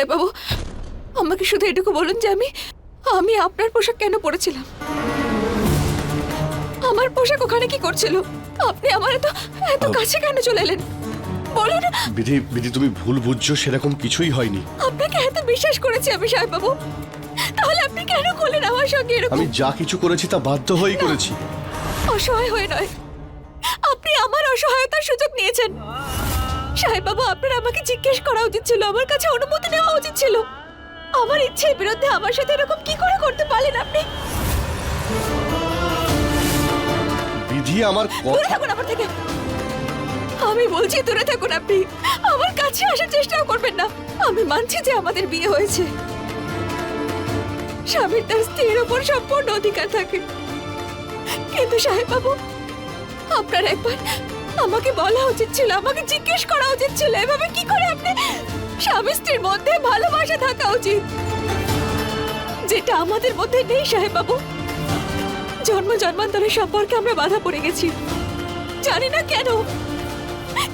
সাহেব বাবু আমাকে শুধু এটুকু বলুন যে আমি আমি আপনার পোশাক কেন পরেছিলাম? আমার পোশাক ওখানে কি করছিল? আপনি আমার এত এত কাছে কেন চলে এলেন? বলুন। বিধি বিধি তুমি ভুল বুঝছ সেরকম কিছুই হয়নি। আপনাকে এত বিশ্বাস করেছি আমি সাহেব বাবু তাহলে আপনি কেন করলেন আমার সঙ্গে এরকম? আমি যা কিছু করেছি তা বাধ্য হয়েই করেছি। অসহায় হয়ে নয়। আপনি আমার অসহায়তার সুযোগ নিয়েছেন। সাহেব বাবু আপনার আমাকে জিজ্ঞেস করা উচিত ছিল আমার কাছে অনুমতি নেওয়া উচিত ছিল। আমার ইচ্ছের বিরুদ্ধে আমার সাথে এরকম কি করে করতে পারলেন আপনি? বিধি আমার দূরে থাকুন আমার থেকে। আমি বলছি দূরে থাকুন আপনি। আমার কাছে আসার চেষ্টাও করবেন না। আমি মানছি যে আমাদের বিয়ে হয়েছে। স্বামীর তার স্ত্রীর ওপর সম্পূর্ণ অধিকার থাকে। কিন্তু সাহেব বাবু আপনার একবার আমাকে বলা উচিত ছিল আমাকে জিজ্ঞেস করা উচিত ছিল। এভাবে কি করে আপনি স্বামী স্ত্রীর মধ্যে ভালোবাসা থাকা উচিত? যেটা আমাদের মধ্যে নেই সাহেব বাবু জন্ম জন্মান্তরের সম্পর্কে আমরা বাধা পড়ে গেছি। জানি না কেন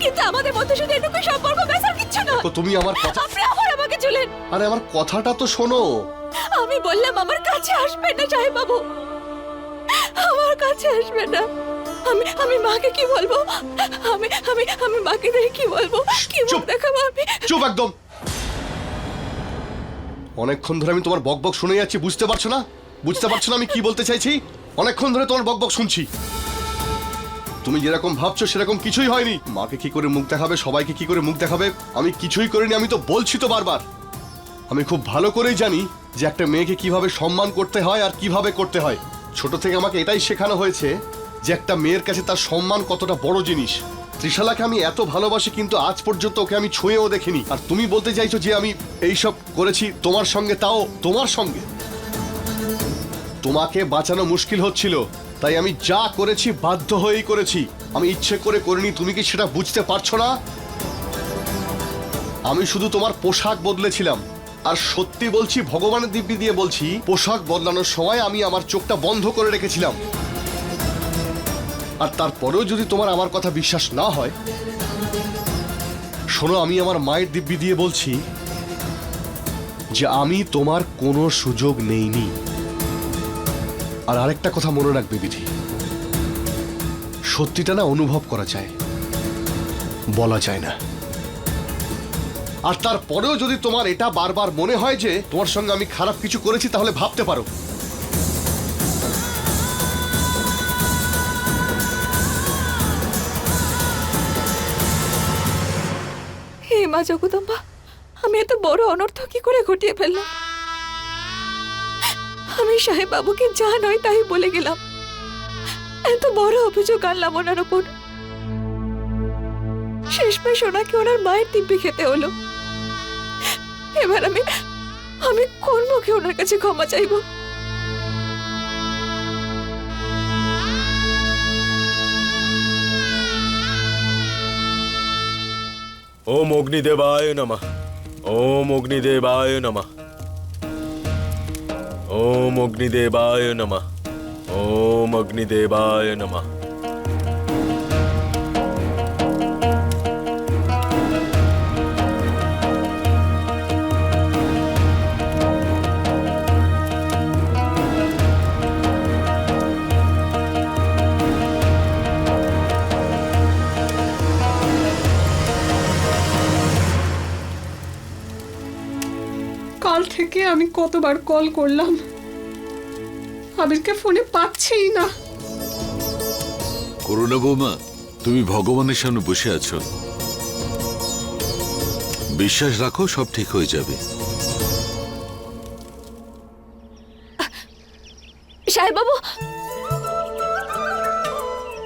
কিন্তু আমাদের মধ্যে শুধু এটুকু সম্পর্ক ব্যাস আর কিচ্ছু না তো তুমি আমার কথা আপনি আবার আমাকে চুলেন। আরে আমার কথাটা তো শোনো। আমি বললাম আমার কাছে আসবেন না সাহেব বাবু আমার কাছে আসবেন না। আমি আমি মাকে কি বলব? আমি আমি আমি মাকে দেখে কি বলব? কি মুখ চুপ। দেখাবো আমি? চুপ একদম! অনেকক্ষণ ধরে আমি তোমার বকবক শুনে যাচ্ছি বুঝতে পারছ না? বুঝতে পারছ না আমি কি বলতে চাইছি? অনেকক্ষণ ধরে তোমার বকবক শুনছি। তুমি যেরকম ভাবছ সেরকম কিছুই হয়নি। মাকে কি করে মুখ দেখাবে সবাইকে কি করে মুখ দেখাবে আমি কিছুই করিনি আমি তো বলছি তো বারবার। আমি খুব ভালো করেই জানি যে একটা মেয়েকে কীভাবে সম্মান করতে হয় আর কীভাবে করতে হয়। ছোট থেকে আমাকে এটাই শেখানো হয়েছে যে একটা মেয়ের কাছে তার সম্মান কতটা বড় জিনিস। ত্রিশালাকে আমি এত ভালোবাসি, কিন্তু আজ পর্যন্ত ওকে আমি ছুঁয়েও দেখিনি। আর তুমি বলতে চাইছো যে আমি এইসব করেছি তোমার সঙ্গে, তাও তোমার সঙ্গে? তোমাকে বাঁচানো মুশকিল হচ্ছিল, তাই আমি যা করেছি বাধ্য হয়েই করেছি। আমি ইচ্ছে করে করিনি, তুমি কি সেটা বুঝতে পারছ না? আমি শুধু তোমার পোশাক বদলেছিলাম। আর সত্যি বলছি, ভগবানের দিব্যি দিয়ে বলছি, পোশাক বদলানোর সময় আমি আমার চোখটা বন্ধ করে রেখেছিলাম। আর তারপরেও যদি তোমার আমার কথা বিশ্বাস না হয়, শোনো, আমি আমার মায়ের দিব্যি দিয়ে বলছি যে আমি তোমার কোনো সুযোগ নেইনি। আর আরেকটা কথা মনে রাখবে বিধি। সত্যিটা না অনুভব করা যায়, বলা যায় না। আর তারপরেও যদি তোমার এটা বারবার মনে হয় যে তোমার সঙ্গে আমি খারাপ কিছু করেছি, তাহলে ভাবতে পারো। মা জগদম্বা, আমি এত বড় অনর্থ কি করে ঘটিয়ে ফেললাম? আমি সাহেব বাবুকে যা নয় তাই বলে গেলাম। এত বড় অভিযোগ আনলাম ওনার ওপর শেষমেশ ওনাকে ওনার মায়ের দিব্যি খেতে হলো। এবার আমি আমি কোন মুখে ওনার কাছে ক্ষমা চাইব? ওম অগ্নিদেবায় নমঃ। ওম অগ্নিদেবায় নমঃ। ওম অগ্নিদেবায় নমঃ। ওম অগ্নিদেবায় নমঃ। আমি কতবার কল করলাম। আবিরকে ফোনে পাচ্ছেই না। করুণা বৌমা তুমি ভগবানের সামনে বসে আছো। বিশ্বাস রাখো সব ঠিক হয়ে যাবে। সাহেব বাবু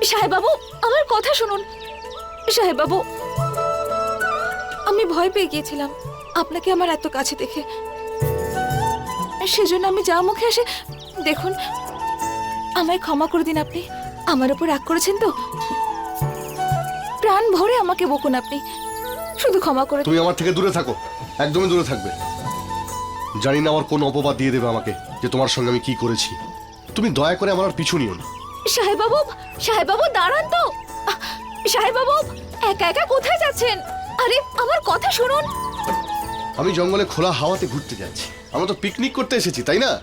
সাহেব আমার কথা শুনুন। সাহেব আমি ভয় পেয়ে গিয়েছিলাম। আপনাকে আমার এত কাছে দেখে। সেজন্য আমি যা মুখে আসে দেখুন আমায় ক্ষমা করে দিন আপনি। আমার উপর রাগ করেছেন তো? প্রাণ ভরে আমাকে বকুন আপনি। শুধু ক্ষমা করে তুমি আমার থেকে দূরে থাকো একদমই দূরে থাকবে। জানি না আমার কোন অপবাদ দিয়ে দেবে আমাকে যে তোমার সঙ্গে আমি কি করেছি। তুমি দয়া করে আমার আর পিছু নিও না। সাহেব বাবু সাহেব বাবু দাঁড়ান তো। সাহেব বাবু একা একা কোথায় যাচ্ছেন? আরে আমার কথা শুনুন। আমি জঙ্গলে খোলা হাওয়াতে ঘুরতে যাচ্ছি। আমরা তো পিকনিক করতে এসেছি তাই না?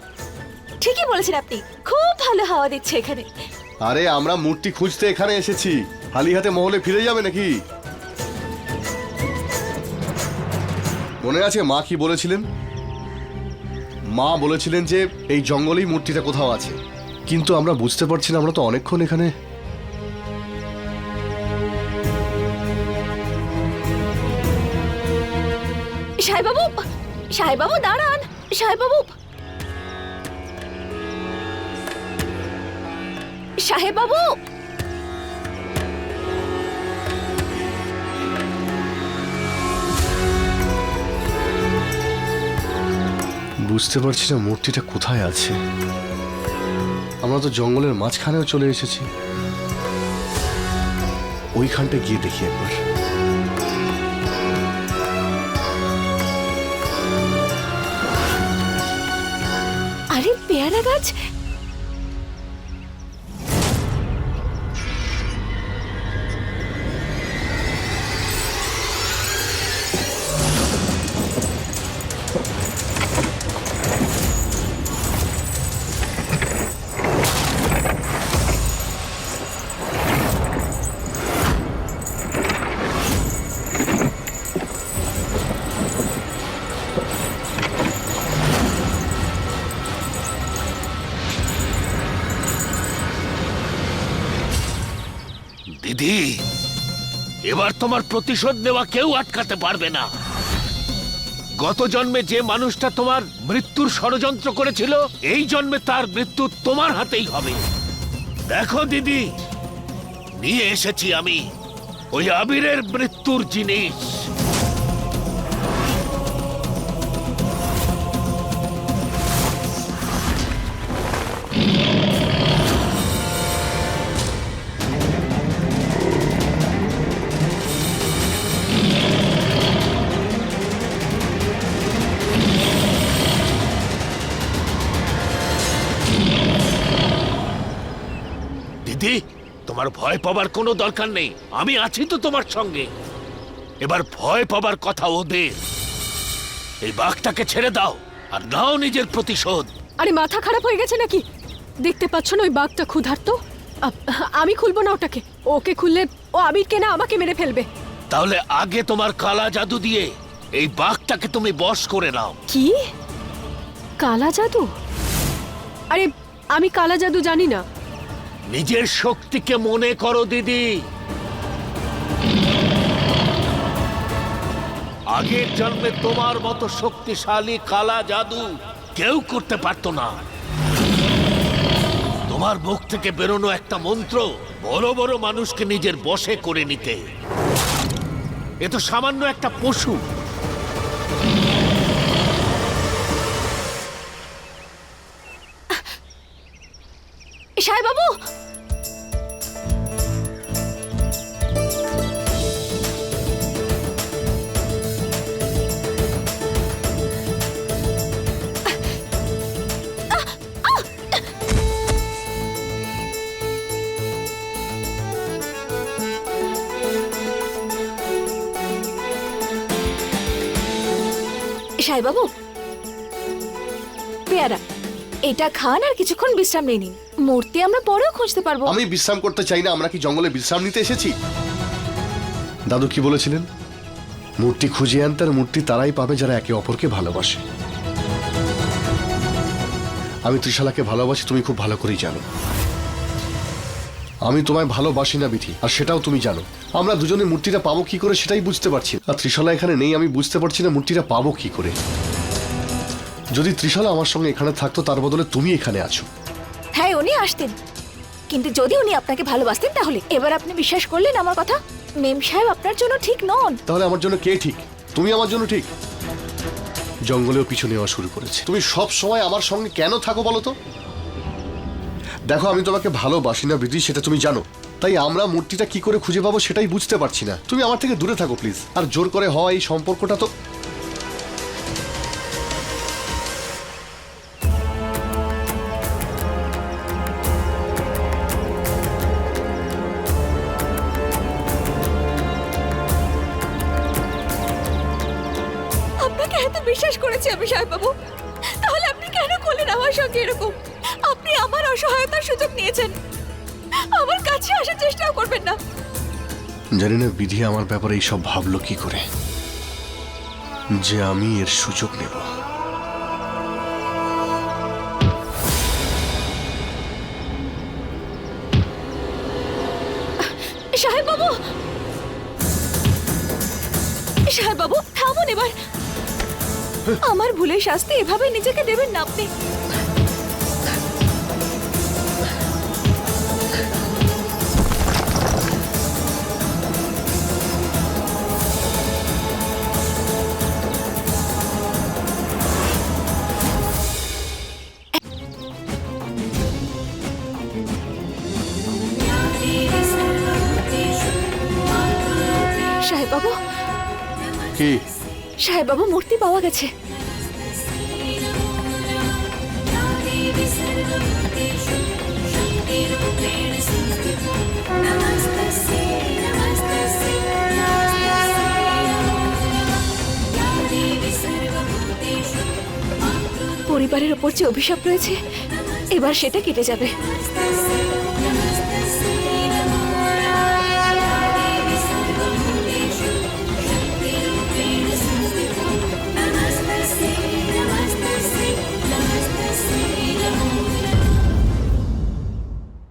ঠিকই বলেছেন আপনি। খুব ভালো হাওয়া দিচ্ছে এখানে। আরে আমরা মূর্তি খুঁজতে এখানে এসেছি। খালি হাতে মহলে ফিরে যাবে নাকি? মনে আছে মা কি বলেছিলেন? মা বলেছিলেন যে এই জঙ্গলেই মূর্তিটা কোথাও আছে। কিন্তু আমরা বুঝতে পারছি না আমরা তো অনেকক্ষণ এখানে সাহেবাবু সাহেবাবু দাঁড়ান সাহেবাবু সাহেবাবু বুঝতে পারছি না মূর্তিটা কোথায় আছে। আমরা তো জঙ্গলের মাঝখানেও চলে এসেছি। ওইখানটা গিয়ে দেখি একবার। এবার তোমার প্রতিশোধ নেওয়া কেউ আটকাতে পারবে না। গত জন্মে যে মানুষটা তোমার মৃত্যুর ষড়যন্ত্র করেছিল, এই জন্মে তার মৃত্যু তোমার হাতেই হবে। দেখো দিদি, নিয়ে এসেছি আমি ওই আবিরের মৃত্যুর জিনিস। তোমার ভয় পাবার কোনো দরকার নেই। আমি আছি তো তোমার সঙ্গে। এবার ভয় পাবার কথা ওদের। এই বাঘটাকে ছেড়ে দাও আর নাও নিজের প্রতিশোধ। আরে মাথা খারাপ হয়ে গেছে নাকি? দেখতে পাচ্ছ না ওই বাঘটা ক্ষুধার্ত? আমি খুলবো না ওটাকে। ওকে খুললে ও আবিরকে না আমাকে মেরে ফেলবে। তাহলে আগে তোমার কালা জাদু দিয়ে এই বাঘটাকে তুমি বশ করে নাও। কি? কালা জাদু? আরে আমি কালা জাদু জানি না। নিজের শক্তিকে মনে করো, দিদি। আগের জন্মে তোমার মতো শক্তিশালী, কালা জাদু কেউ করতে পারতো না। তোমার মুখ থেকে বেরোনো একটা মন্ত্র বড় বড় মানুষকে নিজের বশে করে নিতে। এ তো সামান্য একটা পশু। সাহেবাবু সাহেবাবু পেয়ারা এটা খান আর কিছুক্ষণ বিশ্রাম নিয়ে নিন। মূর্তি আমরা পরেও খুঁজতে পারব। আমি বিশ্রাম করতে চাই না, আমরা কি জঙ্গলে বিশ্রাম নিতে এসেছি? দাদু কি বলেছিলেন? মূর্তি খুঁজে আনতে আর মূর্তি তারাই পাবে যারা একে অপরকে ভালোবাসে। আমি ত্রিশালাকে ভালোবাসি, তুমি খুব ভালো করেই জানো। আমি তোমায় ভালোবাসি না, বিধি, আর সেটাও তুমি জানো। আমরা দুজনে মূর্তিটা পাবো কি করে সেটাই বুঝতে পারছি আর ত্রিশালা এখানে নেই, আমি বুঝতে পারছি না মূর্তিটা পাবো কি করে। যদি ত্রিশালা আমার সঙ্গে এখানে থাকতো তার বদলে তুমি এখানে আছো। হ্যাঁ উনি আসতেন। কিন্তু যদি উনি আপনাকে ভালোবাসতেন তাহলে এবার আপনি বিশ্বাস করলেন আমার কথা? মেম সাহেব আপনার জন্য ঠিক নন। তাহলে আমার জন্য কে ঠিক? তুমি আমার জন্য ঠিক? জঙ্গলেও পিছু নেওয়া শুরু করেছে। তুমি সব সময় আমার সঙ্গে কেন থাকো বলো তো? দেখো আমি তোমাকে ভালোবাসি না বিধি সেটা তুমি জানো। তাই আমরা মূর্তিটা কি করে খুঁজে পাবো সেটাই বুঝতে পারছি না। তুমি আমার থেকে দূরে থাকো প্লিজ। আর জোর করে হওয়া এই সম্পর্কটা তো বলছি আমি সাহেববাবু তাহলে আপনি কেন করলেন আমার সঙ্গে এরকম? আপনি আমার অসহায়তার সুযোগ নিয়েছেন। আমার কাছে আসার চেষ্টাও করবেন না। জানি না বিধি আমার ব্যাপারে এইসব ভাবলো কি করে। যে আমি এর সুযোগ নেব। সাহেববাবু! সাহেববাবু থামুন এবার। আমার ভুলের শাস্তি এভাবে নিজেকে দেবেন না আপনি। কি? সাহেববাবু মূর্তি পাওয়া গেছে। পরিবারের ওপর যে অভিশাপ রয়েছে এবার সেটা কেটে যাবে।